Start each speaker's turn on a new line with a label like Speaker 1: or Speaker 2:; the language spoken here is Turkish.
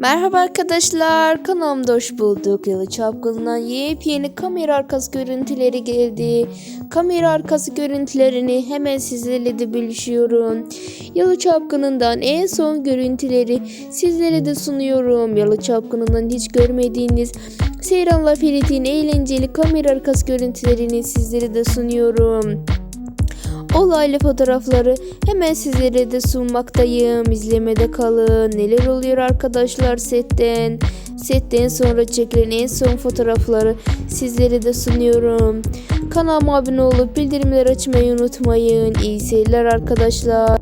Speaker 1: Merhaba arkadaşlar, kanalımda hoş bulduk. Yalı Çapkın'dan yepyeni kamera arkası görüntüleri geldi. Kamera arkası görüntülerini hemen sizlerle de bölüşüyorum. Yalı Çapkın'ından en son görüntüleri sizlere de sunuyorum. Yalı Çapkın'ından hiç görmediğiniz Seyran'la Ferit'in eğlenceli kamera arkası görüntülerini sizlere de sunuyorum. Olaylı fotoğrafları hemen sizlere de sunmaktayım. İzlemede kalın. Neler oluyor arkadaşlar setten? Setten sonra çekilen en son fotoğrafları sizlere de sunuyorum. Kanalıma abone olup bildirimleri açmayı unutmayın. İyi seyirler arkadaşlar.